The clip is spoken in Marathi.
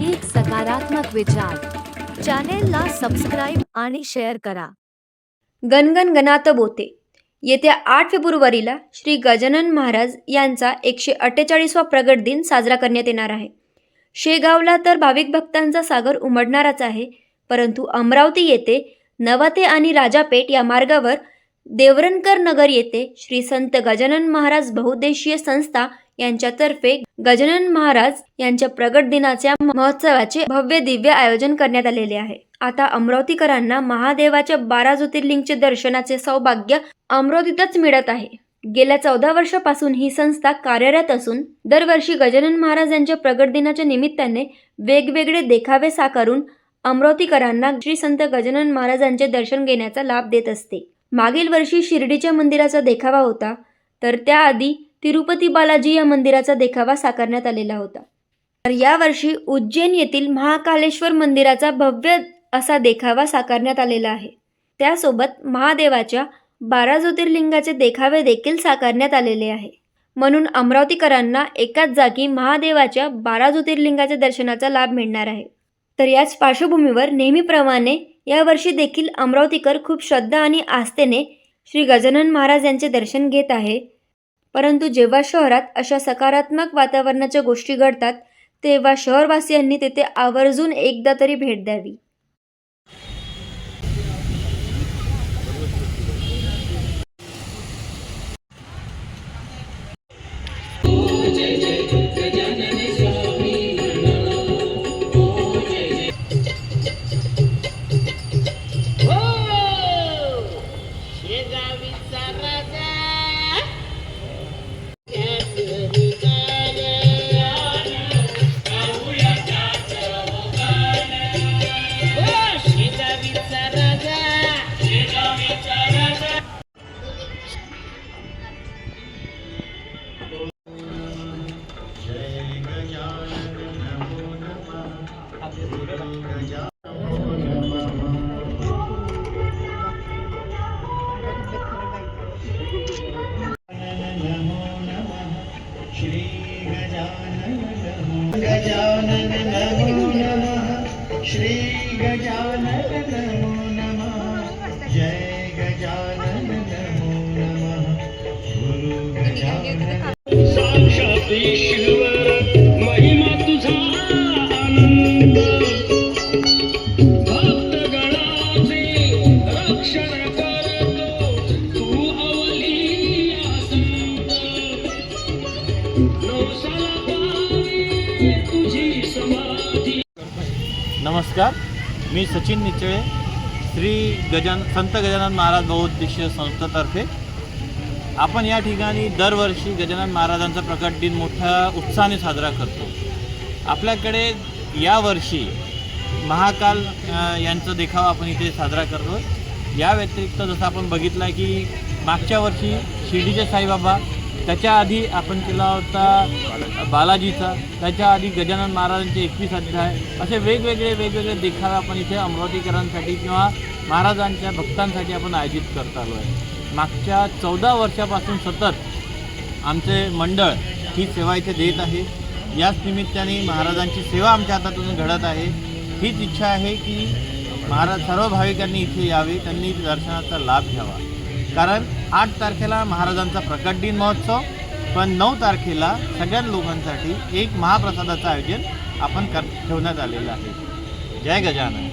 एक सकारात्मक विचार. चॅनेलला सबस्क्राईब आणि शेअर करा. गणगण गणात बोते. येत्या आठ फेब्रुवारीला श्री गजानन महाराज यांचा एकशे अठ्ठेचाळीसवा प्रगट दिन साजरा करण्यात येणार आहे. शेगावला तर भाविक भक्तांचा सागर उमडणारच आहे परंतु अमरावती येथे नवाते आणि राजापेठ या मार्गावर देवरणकर नगर येथे श्री संत गजानन महाराज बहुद्देशीय संस्था यांच्यातर्फे गजानन महाराज यांच्या प्रगट दिनाच्या महोत्सवाचे भव्य दिव्य आयोजन करण्यात आलेले आहे. आता अमरावतीकरांना महादेवाच्या बारा ज्योतिर्लिंगचे दर्शनाचे सौभाग्य अमरावतीतच मिळत आहे. गेल्या चौदा वर्षापासून ही संस्था कार्यरत असून दरवर्षी गजानन महाराज यांच्या प्रगट दिनाच्या निमित्ताने वेगवेगळे देखावे साकारून अमरावतीकरांना श्री संत गजानन महाराजांचे दर्शन घेण्याचा लाभ देत असते. मागील वर्षी शिर्डीच्या मंदिराचा देखावा होता तर त्याआधी तिरुपती बालाजी या मंदिराचा देखावा साकारण्यात आलेला होता. तर यावर्षी उज्जैन येथील महाकालेश्वर मंदिराचा भव्य असा देखावा साकारण्यात आलेला आहे. त्यासोबत महादेवाच्या बारा ज्योतिर्लिंगाचे देखावे देखील साकारण्यात आलेले आहे. म्हणून अमरावतीकरांना एकाच जागी महादेवाच्या बारा ज्योतिर्लिंगाच्या दर्शनाचा लाभ मिळणार आहे. तर याच पार्श्वभूमीवर नेहमीप्रमाणे यावर्षी देखील अमरावतीकर खूप श्रद्धा आणि आस्थेने श्री गजानन महाराज यांचे दर्शन घेत आहे. परंतु जेव्हा शहरात अशा सकारात्मक वातावरणाच्या गोष्टी घडतात तेव्हा शहरवासियांनी तेथे आवर्जून एकदा तरी भेट द्यावी. गजानन नमो नमः श्री गजानन नमो नमः जय गजानन नमो नमः गुरु गजानन साक्षात नमस्कार. मी सचिन निचळे श्री गजान संत गजानन महाराज बहुउद्देशीय संस्थेतर्फे आपण या ठिकाणी दरवर्षी गजानन महाराजांचा प्रकट दिन मोठ्या उत्साहाने साजरा करतो. आपल्याकडे यावर्षी महाकाल यांचा देखावा आपण इथे साजरा करतो या व्यतिरिक्त जसं आपण बघितलं आहे की मागच्या वर्षी शिर्डीचे साईबाबा त्याच्या आधी आपण केला होता बालाजीचा. त्याच्या आधी गजानन महाराजांचे एकवीस अध्याय. असे वेगवेगळे वेगवेगळे देखावे आपण इथे अमरावतीकरांसाठी किंवा महाराजांच्या भक्तांसाठी आपण आयोजित करत आलो आहे. मागच्या चौदा वर्षापासून सतत आमचे मंडळ ही सेवा इथे देत आहे. याच निमित्ताने महाराजांची सेवा आमच्या हातातून घडत आहे. हीच इच्छा आहे की महाराज सर्व भाविकांनी इथे यावे. त्यांनी दर्शनाचा लाभ घ्यावा. कारण आठ तारखेला महाराजांचा प्रकट दिन महोत्सव पण नऊ तारखेला सगळ्या लोकांसाठी एक महाप्रसादाचं आयोजन आपण कर ठेवण्यात आलेलं आहे. जय गजानन.